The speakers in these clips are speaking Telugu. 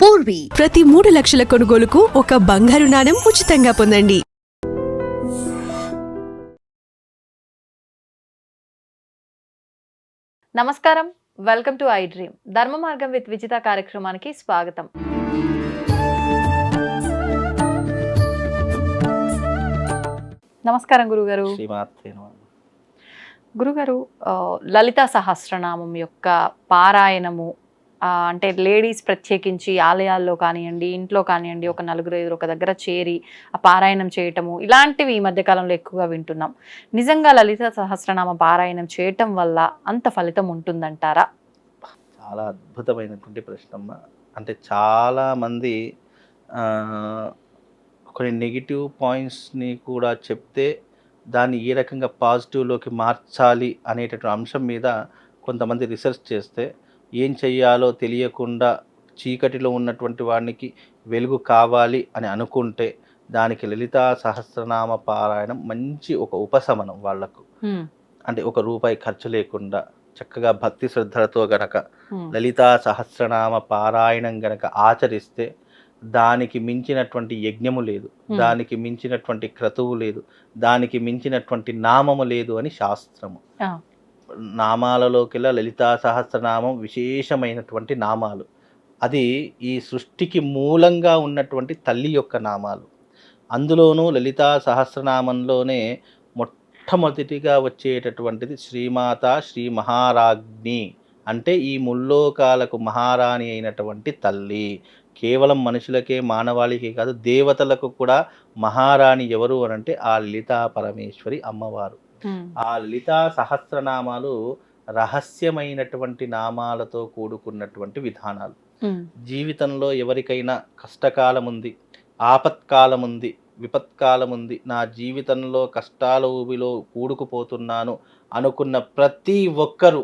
పూర్వీ ప్రతి మూడు లక్షల కొనుగోలుకు ఒక బంగారు నాణెం ఉచితంగా పొందండి. నమస్కారం. వెల్కమ్ టు ఐ డ్రీమ్ ధర్మ మార్గం విత్ విజిత కార్యక్రమానికి స్వాగతం. నమస్కారం గురుగారు. గురుగారు లలితా సహస్రనామం యొక్క పారాయణము అంటే లేడీస్ ప్రత్యేకించి ఆలయాల్లో కానివ్వండి ఇంట్లో కానివ్వండి ఒక నలుగురు ఐదుగురు ఒక దగ్గర చేరి ఆ పారాయణం చేయటము ఇలాంటివి ఈ మధ్యకాలంలో ఎక్కువగా వింటున్నాం. నిజంగా లలిత సహస్రనామ పారాయణం చేయటం వల్ల అంత ఫలితం ఉంటుందంటారా? చాలా అద్భుతమైనటువంటి ప్రశ్నమ్మ. అంటే చాలామంది కొన్ని నెగిటివ్ పాయింట్స్ని కూడా చెప్తే దాన్ని ఏ రకంగా పాజిటివ్లోకి మార్చాలి అనేటటువంటి అంశం మీద కొంతమంది రీసెర్చ్ చేస్తే ఏం చెయ్యాలో తెలియకుండా చీకటిలో ఉన్నటువంటి వాడికి వెలుగు కావాలి అని అనుకుంటే దానికి లలితా సహస్రనామ పారాయణం మంచి ఒక ఉపశమనం వాళ్ళకు అంటే ఒక రూపాయి ఖర్చు లేకుండా చక్కగా భక్తి శ్రద్ధలతో గనక లలితా సహస్రనామ పారాయణం గనక ఆచరిస్తే దానికి మించినటువంటి యజ్ఞము లేదు. దానికి మించినటువంటి క్రతువు లేదు దానికి మించినటువంటి నామము లేదు అని శాస్త్రము. నామాలలోకెల్లా లలితా సహస్రనామం విశేషమైనటువంటి నామాలు. అది ఈ సృష్టికి మూలంగా ఉన్నటువంటి తల్లి యొక్క నామాలు. అందులోనూ లలితా సహస్రనామంలోనే మొట్టమొదటిగా వచ్చేటటువంటిది శ్రీమాత శ్రీ మహారాజ్ని అంటే ఈ ముల్లోకాలకు మహారాణి అయినటువంటి తల్లి. కేవలం మనుషులకే మానవాళికే కాదు దేవతలకు కూడా మహారాణి ఎవరు అనంటే ఆ లలితా పరమేశ్వరి అమ్మవారు. ఆ లలితా సహస్రనామాలు రహస్యమైనటువంటి నామాలతో కూడుకున్నటువంటి విధానాలు. జీవితంలో ఎవరికైనా కష్టకాలం ఉంది ఆపత్కాలం ఉంది విపత్కాలం ఉంది నా జీవితంలో కష్టాల ఊబిలో కూడుకుపోతున్నాను అనుకున్న ప్రతి ఒక్కరూ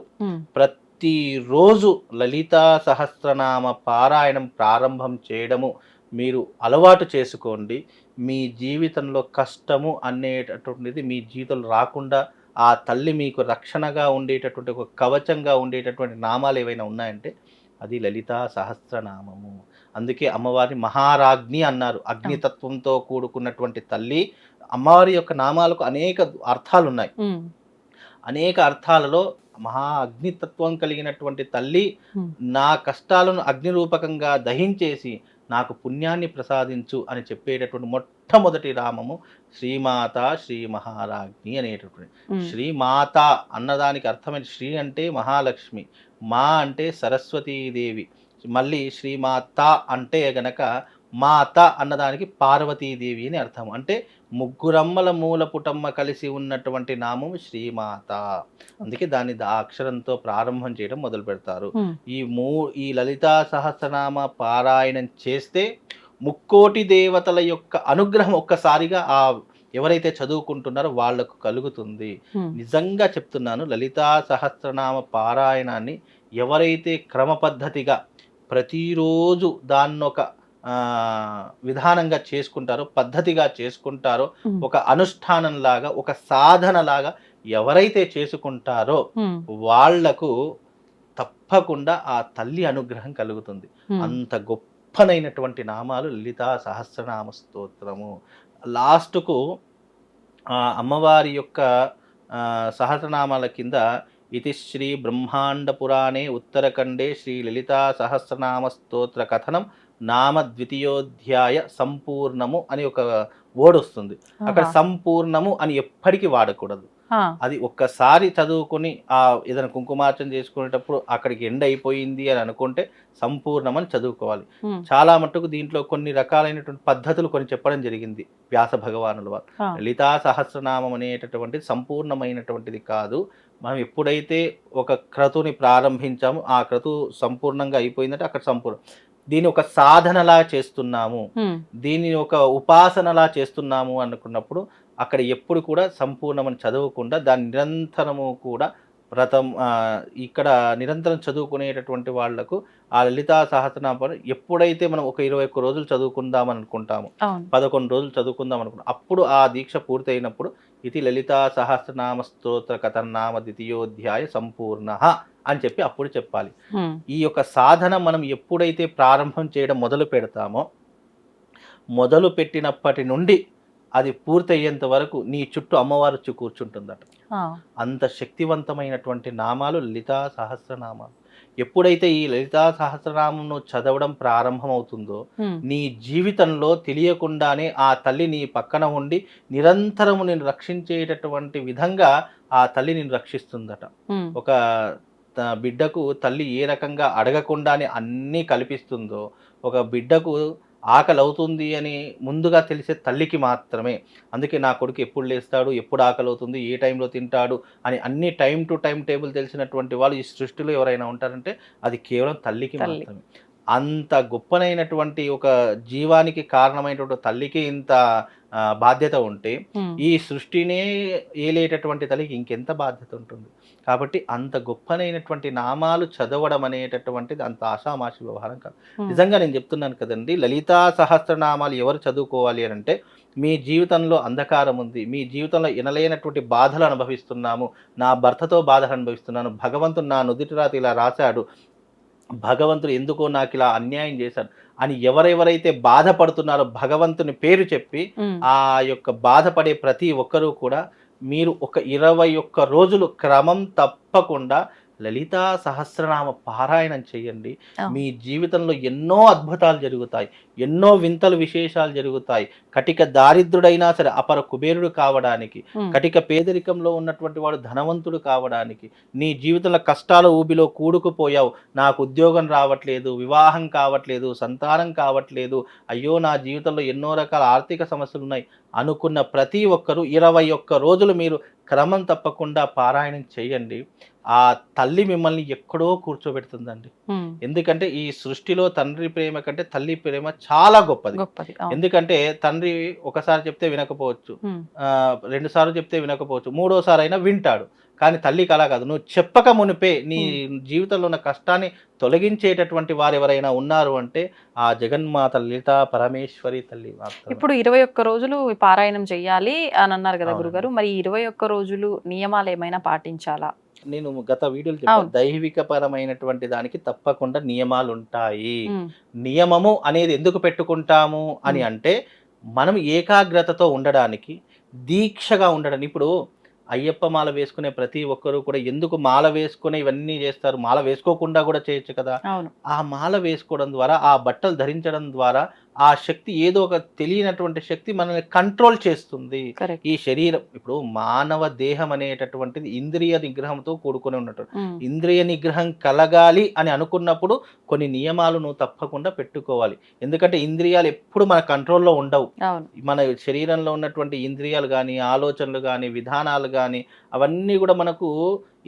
ప్రతిరోజు లలితా సహస్రనామ పారాయణం ప్రారంభం చేయడము మీరు అలవాటు చేసుకోండి. మీ జీవితంలో కష్టము అనేటటువంటిది మీ జీవితంలో రాకుండా ఆ తల్లి మీకు రక్షణగా ఉండేటటువంటి ఒక కవచంగా ఉండేటటువంటి నామాలు ఏవైనా ఉన్నాయంటే అది లలితా సహస్రనామము. అందుకే అమ్మవారిని మహారాజ్ఞి అన్నారు. అగ్నితత్వంతో కూడుకున్నటువంటి తల్లి అమ్మవారి యొక్క నామాలకు అనేక అర్థాలు ఉన్నాయి అనేక అర్థాలలో మహా అగ్నితత్వం కలిగినటువంటి తల్లి. నా కష్టాలను అగ్నిరూపకంగా దహించేసి నాకు పుణ్యాన్ని ప్రసాదించు అని చెప్పేటటువంటి మొట్టమొదటి రామము శ్రీమాత శ్రీ మహారాజ్ఞి అనేటటువంటి. శ్రీమాత అన్నదానికి అర్థమైన శ్రీ అంటే మహాలక్ష్మి మా అంటే సరస్వతీదేవి. మళ్ళీ శ్రీమాత అంటే గనక మాత అన్నదానికి పార్వతీదేవి అని అర్థం అంటే ముగ్గురమ్మల మూల పుటమ్మ కలిసి ఉన్నటువంటి నామం శ్రీమాత. అందుకే దాన్ని దా అక్షరంతో ప్రారంభం చేయడం మొదలు పెడతారు. ఈ మూ ఈ లలితా సహస్రనామ పారాయణం చేస్తే ముక్కోటి దేవతల యొక్క అనుగ్రహం ఒక్కసారిగా ఆ ఎవరైతే చదువుకుంటున్నారో వాళ్ళకు కలుగుతుంది. నిజంగా చెప్తున్నాను లలితా సహస్రనామ పారాయణాన్ని ఎవరైతే క్రమ పద్ధతిగా ప్రతిరోజు దాన్నొక ఆ, విధానంగా చేసుకుంటారో పద్ధతిగా చేసుకుంటారో ఒక అనుష్ఠానంలాగా ఒక సాధనలాగా ఎవరైతే చేసుకుంటారో వాళ్ళకు తప్పకుండా ఆ తల్లి అనుగ్రహం కలుగుతుంది. అంత గొప్పనైనటువంటి నామాలు లలితా సహస్రనామ స్తోత్రము. లాస్ట్కు ఆ అమ్మవారి యొక్క సహస్రనామాల కింద ఇది శ్రీ బ్రహ్మాండ పురాణే ఉత్తరఖండే శ్రీ లలితా సహస్రనామ స్తోత్ర కథనం నామ ద్వితీయోధ్యాయ సంపూర్ణము అని ఒక వర్డ్ వస్తుంది. అక్కడ. సంపూర్ణము అని ఎప్పటికీ వాడకూడదు. అది ఒక్కసారి చదువుకుని ఆ ఏదైనా కుంకుమార్చన చేసుకునేటప్పుడు అక్కడికి ఎండ్ అయిపోయింది అని అనుకుంటే సంపూర్ణమని చదువుకోవాలి. చాలా మట్టుకు దీంట్లో కొన్ని రకాలైనటువంటి పద్ధతులు కొన్ని చెప్పడం జరిగింది వ్యాస భగవానుల వారు. లలితా సహస్రనామం అనేటటువంటిది సంపూర్ణమైనటువంటిది కాదు. మనం ఎప్పుడైతే ఒక క్రతుని ప్రారంభించామో ఆ క్రతు సంపూర్ణంగా అయిపోయిందంటే అక్కడ సంపూర్ణ దీన్ని ఒక సాధనలా చేస్తున్నాము. దీన్ని ఒక ఉపాసనలా చేస్తున్నాము అనుకున్నప్పుడు అక్కడ ఎప్పుడు కూడా సంపూర్ణమని చదవకుండా దాన్ని నిరంతరము కూడా వ్రతం ఇక్కడ నిరంతరం చదువుకునేటటువంటి వాళ్ళకు ఆ లలితా సహస్రనామం ఎప్పుడైతే మనం ఒక ఇరవై ఒక్క రోజులు చదువుకుందాం అనుకుంటాము పదకొండు రోజులు చదువుకుందాం అనుకుంటాం అప్పుడు ఆ దీక్ష పూర్తయినప్పుడు ఇది లలితా సహస్రనామ స్తోత్ర కథనామ ద్వితీయోధ్యాయ సంపూర్ణ అని చెప్పి అప్పుడు చెప్పాలి. ఈ యొక్క సాధన మనం ఎప్పుడైతే ప్రారంభం చేయడం మొదలు పెడతామో మొదలు పెట్టినప్పటి నుండి అది పూర్తయ్యేంత వరకు నీ చుట్టూ అమ్మవారు వచ్చి కూర్చుంటుందట. అంత శక్తివంతమైనటువంటి నామాలు లలితా సహస్రనామాలు. ఎప్పుడైతే ఈ లలితా సహస్రనామంను చదవడం ప్రారంభమవుతుందో నీ జీవితంలో తెలియకుండానే ఆ తల్లి నీ పక్కన ఉండి నిరంతరము నేను రక్షించేటటువంటి విధంగా ఆ తల్లి నేను రక్షిస్తుందట. ఒక బిడ్డకు తల్లి ఏ రకంగా అడగకుండానే అన్నీ కల్పిస్తుందో ఒక బిడ్డకు ఆకలి అవుతుంది అని ముందుగా తెలిసే తల్లికి మాత్రమే. అందుకే నా కొడుకు ఎప్పుడు లేస్తాడు ఎప్పుడు ఆకలి అవుతుంది ఏ టైంలో తింటాడు అని అన్ని టైం టు టైం టేబుల్ తెలిసినటువంటి వాళ్ళు ఈ సృష్టిలో ఎవరైనా ఉంటారంటే అది కేవలం తల్లికి తల్లి. మాత్రమే. అంత గొప్పనైనటువంటి ఒక జీవానికి కారణమైనటువంటి తల్లికి ఇంత బాధ్యత ఉంటే ఈ సృష్టినే ఏలేటటువంటి తల్లికి ఇంకెంత బాధ్యత ఉంటుంది? కాబట్టి అంత గొప్పనైనటువంటి నామాలు చదవడం అనేటటువంటిది అంత ఆషామాషి వ్యవహారం కాదు. నిజంగా నేను చెప్తున్నాను కదండి లలితా సహస్రనామాలు ఎవరు చదువుకోవాలి అని అంటే మీ జీవితంలో అంధకారం ఉంది మీ జీవితంలో ఎనలేనటువంటి బాధలు అనుభవిస్తున్నాము నా భర్తతో బాధలు అనుభవిస్తున్నాను భగవంతుడు నా నుదిటి రాతి ఇలా రాశాడు భగవంతుడు ఎందుకో నాకు ఇలా అన్యాయం చేశాడు అని ఎవరెవరైతే బాధపడుతున్నారో భగవంతుని పేరు చెప్పి ఆ యొక్క బాధపడే ప్రతి ఒక్కరూ కూడా మీరు ఒక ఇరవై ఒక్క రోజులు క్రమం తప్పకుండా లలితా సహస్రనామ పారాయణం చేయండి. మీ జీవితంలో ఎన్నో అద్భుతాలు జరుగుతాయి. ఎన్నో వింతలు విశేషాలు జరుగుతాయి. కటిక దారిద్రుడైనా సరే అపర కుబేరుడు కావడానికి కటిక పేదరికంలో ఉన్నటువంటి వాడు ధనవంతుడు కావడానికి నీ జీవితంలో కష్టాల ఊబిలో కూడుకుపోయావు. నాకు ఉద్యోగం రావట్లేదు వివాహం కావట్లేదు సంతానం కావట్లేదు. అయ్యో నా జీవితంలో ఎన్నో రకాల ఆర్థిక సమస్యలు ఉన్నాయి. అనుకున్న ప్రతి ఒక్కరూ ఇరవై ఒక్క రోజులు మీరు క్రమం తప్పకుండా పారాయణం చేయండి. ఆ తల్లి మిమ్మల్ని ఎక్కడో కూర్చోబెడుతుందండి. ఎందుకంటే ఈ సృష్టిలో తండ్రి ప్రేమ కంటే తల్లి ప్రేమ చాలా గొప్పది. ఎందుకంటే తండ్రి ఒకసారి చెప్తే వినకపోవచ్చు. రెండు సార్లు చెప్తే వినకపోవచ్చు. మూడోసారి అయినా వింటాడు. కానీ తల్లికి అలా కాదు నువ్వు చెప్పక మునిపే నీ జీవితంలో ఉన్న కష్టాన్ని తొలగించేటటువంటి వారు ఎవరైనా ఉన్నారు అంటే ఆ జగన్మాత లలిత పరమేశ్వరి తల్లి. ఇప్పుడు ఇరవై ఒక్క రోజులు పారాయణం చెయ్యాలి అని అన్నారు కదా. గురుగారు మరి ఇరవై ఒక్క రోజులు నియమాలు ఏమైనా పాటించాలా నేను గత వీడియోలు చెప్పాను. దైవిక పరమైనటువంటి దానికి తప్పకుండా నియమాలు ఉంటాయి నియమము అనేది ఎందుకు పెట్టుకుంటాము అని. అంటే మనం ఏకాగ్రతతో ఉండడానికి దీక్షగా ఉండడానికి ఇప్పుడు అయ్యప్ప మాల వేసుకునే ప్రతి ఒక్కరూ కూడా ఎందుకు మాల వేసుకునే ఇవన్నీ చేస్తారు? మాల వేసుకోకుండా కూడా చేయొచ్చు కదా. ఆ మాల వేసుకోవడం ద్వారా ఆ బట్టలు ధరించడం ద్వారా ఆ శక్తి ఏదో ఒక తెలియనటువంటి శక్తి మనల్ని కంట్రోల్ చేస్తుంది. ఈ శరీరం ఇప్పుడు మానవ దేహం అనేటటువంటిది ఇంద్రియ నిగ్రహంతో కూడుకొని ఉన్నట్టు ఇంద్రియ నిగ్రహం కలగాలి అని అనుకున్నప్పుడు కొన్ని నియమాలు నువ్వు తప్పకుండా పెట్టుకోవాలి. ఎందుకంటే ఇంద్రియాలు ఎప్పుడు మన కంట్రోల్లో ఉండవు. మన శరీరంలో ఉన్నటువంటి ఇంద్రియాలు కానీ ఆలోచనలు కానీ విధానాలు కానీ అవన్నీ కూడా మనకు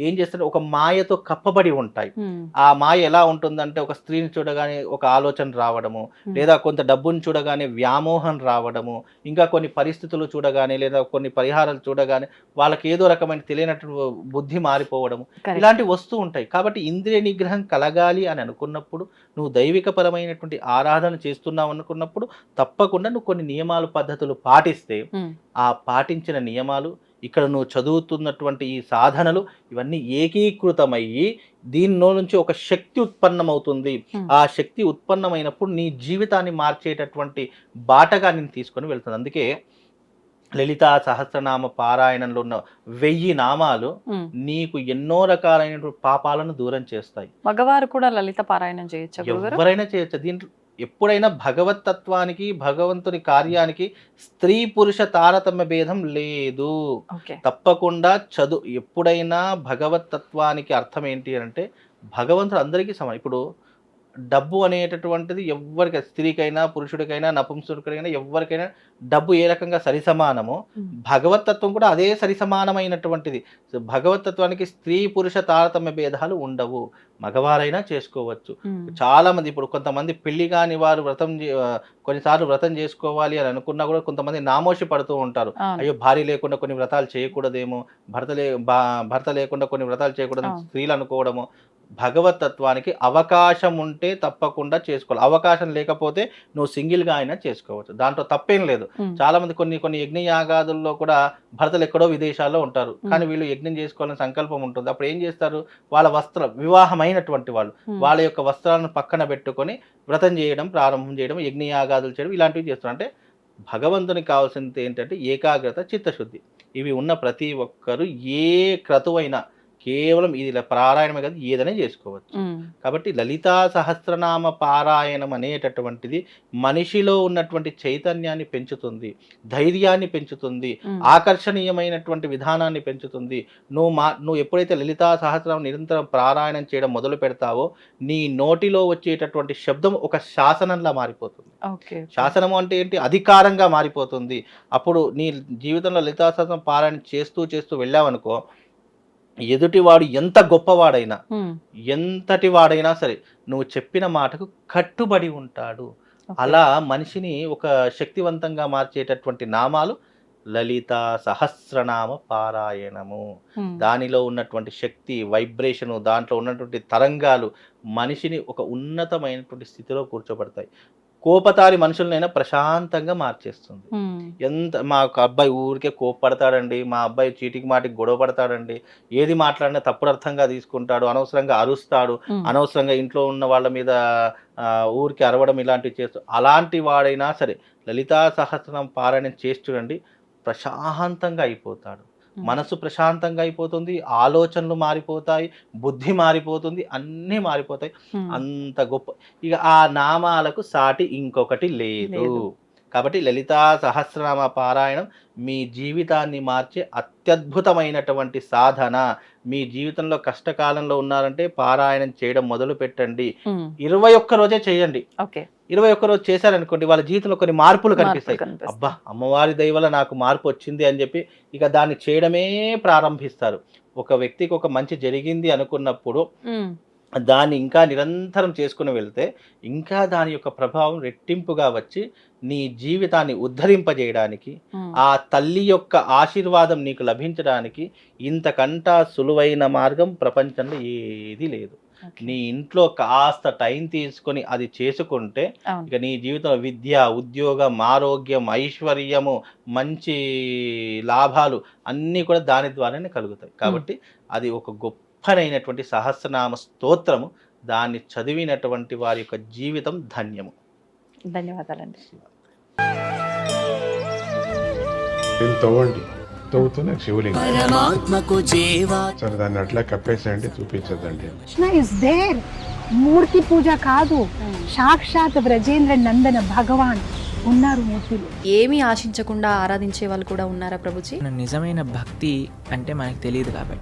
ఏం చేస్తారంటే ఒక మాయతో కప్పబడి ఉంటాయి. ఆ మాయ ఎలా ఉంటుందంటే ఒక స్త్రీని చూడగానే ఒక ఆలోచన రావడము. లేదా కొంత డబ్బుని చూడగానే వ్యామోహం రావడము ఇంకా కొన్ని పరిస్థితులు చూడగానే లేదా కొన్ని పరిహారాలు చూడగానే వాళ్ళకి ఏదో రకమైన తెలియనట్టు బుద్ధి మారిపోవడము. ఇలాంటివి వస్తూ ఉంటాయి. కాబట్టి ఇంద్రియ నిగ్రహం కలగాలి అని అనుకున్నప్పుడు నువ్వు దైవిక పరమైనటువంటి ఆరాధన చేస్తున్నావు అనుకున్నప్పుడు తప్పకుండా నువ్వు కొన్ని నియమాలు పద్ధతులు పాటిస్తే ఆ పాటించిన నియమాలు ఇక్కడ నువ్వు చదువుతున్నటువంటి ఈ సాధనలు ఇవన్నీ ఏకీకృతమయ్యి దీనిలో నుంచి ఒక శక్తి ఉత్పన్నమవుతుంది. ఆ శక్తి ఉత్పన్నమైనప్పుడు నీ జీవితాన్ని మార్చేటటువంటి బాటగా నేను తీసుకొని వెళ్తుంది. అందుకే లలితా సహస్రనామ పారాయణంలో ఉన్న వెయ్యి నామాలు. నీకు ఎన్నో రకాలైనటువంటి పాపాలను దూరం చేస్తాయి. మగవారు కూడా లలిత పారాయణం చేయొచ్చా ఎవరైనా చేయొచ్చు. దీంట్లో ఎప్పుడైనా భగవతత్వానికి భగవంతుని కార్యానికి స్త్రీ పురుష తారతమ్య భేదం లేదు. తప్పకుండా చదువు ఎప్పుడైనా భగవత్ తత్వానికి అర్థం ఏంటి అంటే భగవంతుడు అందరికీ సమానం. ఇప్పుడు డబ్బు అనేటటువంటిది ఎవరికి స్త్రీకైనా పురుషుడికైనా నపుంసకుడికైనా ఎవరికైనా డబ్బు ఏ రకంగా సరిసమానమో భగవతత్వం కూడా అదే సరిసమానమైనటువంటిది. భగవతత్వానికి స్త్రీ పురుష తారతమ్య భేదాలు ఉండవు. మగవారైనా చేసుకోవచ్చు. చాలా మంది ఇప్పుడు కొంతమంది పెళ్ళి కాని వారు వ్రతం కొన్నిసార్లు వ్రతం చేసుకోవాలి అని అనుకున్నా కూడా కొంతమంది నామోషి పడుతూ ఉంటారు. అయ్యో భార్య లేకుండా కొన్ని వ్రతాలు చేయకూడదేమో భర్త లే భర్త లేకుండా కొన్ని వ్రతాలు చేయకూడదు. స్త్రీలు అనుకోవడము భగవతత్వానికి అవకాశం ఉంటే తప్పకుండా చేసుకోవాలి. అవకాశం లేకపోతే నువ్వు సింగిల్గా అయినా చేసుకోవచ్చు. దాంట్లో తప్పేం లేదు. ఉమ్, చాలా మంది కొన్ని కొన్ని యజ్ఞ యాగాదుల్లో కూడా భర్తలు ఎక్కడో విదేశాల్లో ఉంటారు. కానీ వీళ్ళు యజ్ఞం చేసుకోవాలని సంకల్పం ఉంటుంది. అప్పుడు ఏం చేస్తారు? వాళ్ళ వస్త్ర వివాహమైనటువంటి వాళ్ళు వాళ్ళ యొక్క వస్త్రాలను పక్కన పెట్టుకొని వ్రతం చేయడం ప్రారంభం చేయడం యజ్ఞయాగాదులు చేయడం ఇలాంటివి చేస్తున్నారు అంటే భగవంతునికి కావాల్సింది ఏంటంటే ఏకాగ్రత చిత్తశుద్ధి. ఇవి ఉన్న ప్రతి ఒక్కరు ఏ క్రతువైనా కేవలం ఇది పారాయణమే కాదు ఏదైనా చేసుకోవచ్చు. కాబట్టి లలితా సహస్రనామ పారాయణం అనేటటువంటిది మనిషిలో ఉన్నటువంటి చైతన్యాన్ని పెంచుతుంది ధైర్యాన్ని పెంచుతుంది ఆకర్షణీయమైనటువంటి విధానాన్ని పెంచుతుంది. నువ్వు మా నువ్వు ఎప్పుడైతే లలితా సహస్రం నిరంతరం పారాయణం చేయడం మొదలు పెడతావో నీ నోటిలో వచ్చేటటువంటి శబ్దం ఒక శాసనంలా మారిపోతుంది. ఓకే శాసనము అంటే ఏంటి? అధికారంగా మారిపోతుంది. అప్పుడు నీ జీవితంలో లలితా సహస్రం పారాయణ చేస్తూ చేస్తూ వెళ్ళావనుకో ఎదుటివాడు ఎంత గొప్పవాడైనా ఎంతటి వాడైనా సరే నువ్వు చెప్పిన మాటకు కట్టుబడి ఉంటాడు. అలా మనిషిని ఒక శక్తివంతంగా మార్చేటటువంటి నామాలు లలిత సహస్రనామ పారాయణము. దానిలో ఉన్నటువంటి శక్తి వైబ్రేషను దాంట్లో ఉన్నటువంటి తరంగాలు మనిషిని ఒక ఉన్నతమైనటువంటి స్థితిలో కూర్చోబడతాయి. కోపతారి మనుషులనైనా ప్రశాంతంగా మార్చేస్తుంది. ఎంత మా అబ్బాయి ఊరికే కోప్పడతాడండి మా అబ్బాయి చీటికి మాటికి గొడవ పడతాడండి ఏది మాట్లాడినా తప్పుడు అర్థంగా తీసుకుంటాడు అనవసరంగా అరుస్తాడు అనవసరంగా ఇంట్లో ఉన్న వాళ్ళ మీద ఊరికి అరవడం ఇలాంటివి చేస్తూ అలాంటి వాడైనా సరే లలితా సహస్రం పారాయణం చేసి చూడండి ప్రశాంతంగా అయిపోతాడు. మనసు ప్రశాంతంగా అయిపోతుంది ఆలోచనలు మారిపోతాయి బుద్ధి మారిపోతుంది అన్నీ మారిపోతాయి. అంత గొప్ప ఇక ఆ నామాలకు సాటి ఇంకొకటి లేదు. కాబట్టి లలితా సహస్రనామ పారాయణం మీ జీవితాన్ని మార్చే అత్యద్భుతమైనటువంటి సాధన. మీ జీవితంలో కష్టకాలంలో ఉన్నారంటే పారాయణం చేయడం మొదలు పెట్టండి. ఇరవై ఒక్క రోజే చేయండి. ఇరవై ఒక్క రోజు చేశారనుకోండి వాళ్ళ జీవితంలో కొన్ని మార్పులు కనిపిస్తాయి. అబ్బా అమ్మవారి దయ వల్ల నాకు మార్పు వచ్చింది అని చెప్పి ఇక దాన్ని చేయడమే ప్రారంభిస్తారు. ఒక వ్యక్తికి ఒక మంచి జరిగింది అనుకున్నప్పుడు దాన్ని ఇంకా నిరంతరం చేసుకుని వెళ్తే ఇంకా దాని యొక్క ప్రభావం రెట్టింపుగా వచ్చి నీ జీవితాన్ని ఉద్ధరింపజేయడానికి ఆ. తల్లి యొక్క ఆశీర్వాదం నీకు లభించడానికి ఇంతకంటా సులువైన మార్గం ప్రపంచంలో ఏది లేదు. నీ ఇంట్లో కాస్త టైం తీసుకొని అది చేసుకుంటే ఇక నీ జీవితంలో విద్య ఉద్యోగం ఆరోగ్యం ఐశ్వర్యము మంచి లాభాలు అన్నీ కూడా దాని ద్వారానే కలుగుతాయి. కాబట్టి అది ఒక గొప్పనైనటువంటి సహస్రనామ స్తోత్రము. దాన్ని చదివినటువంటి వారి యొక్క జీవితం ధన్యము. ధన్యవాదాలండి. దీన్ని తవ్వండి. తవ్వుతూనే శివలింగం. పరమాత్మకు జీవా. సరే దాన్ని అట్లా కప్పేసేయండి చూపించదండి కృష్ణ ఇస్ దేర్ మూర్తి పూజ కాదు. సాక్షాత్ బ్రజేంద్ర నందన భగవాన్ ఉన్నారు మూర్తిలో. ఏమీ ఆశించకుండా ఆరాధించే వాళ్ళు కూడా ఉన్నారా ప్రభుజీ? నిజమైన భక్తి అంటే మనకు తెలియదు కాబట్టి.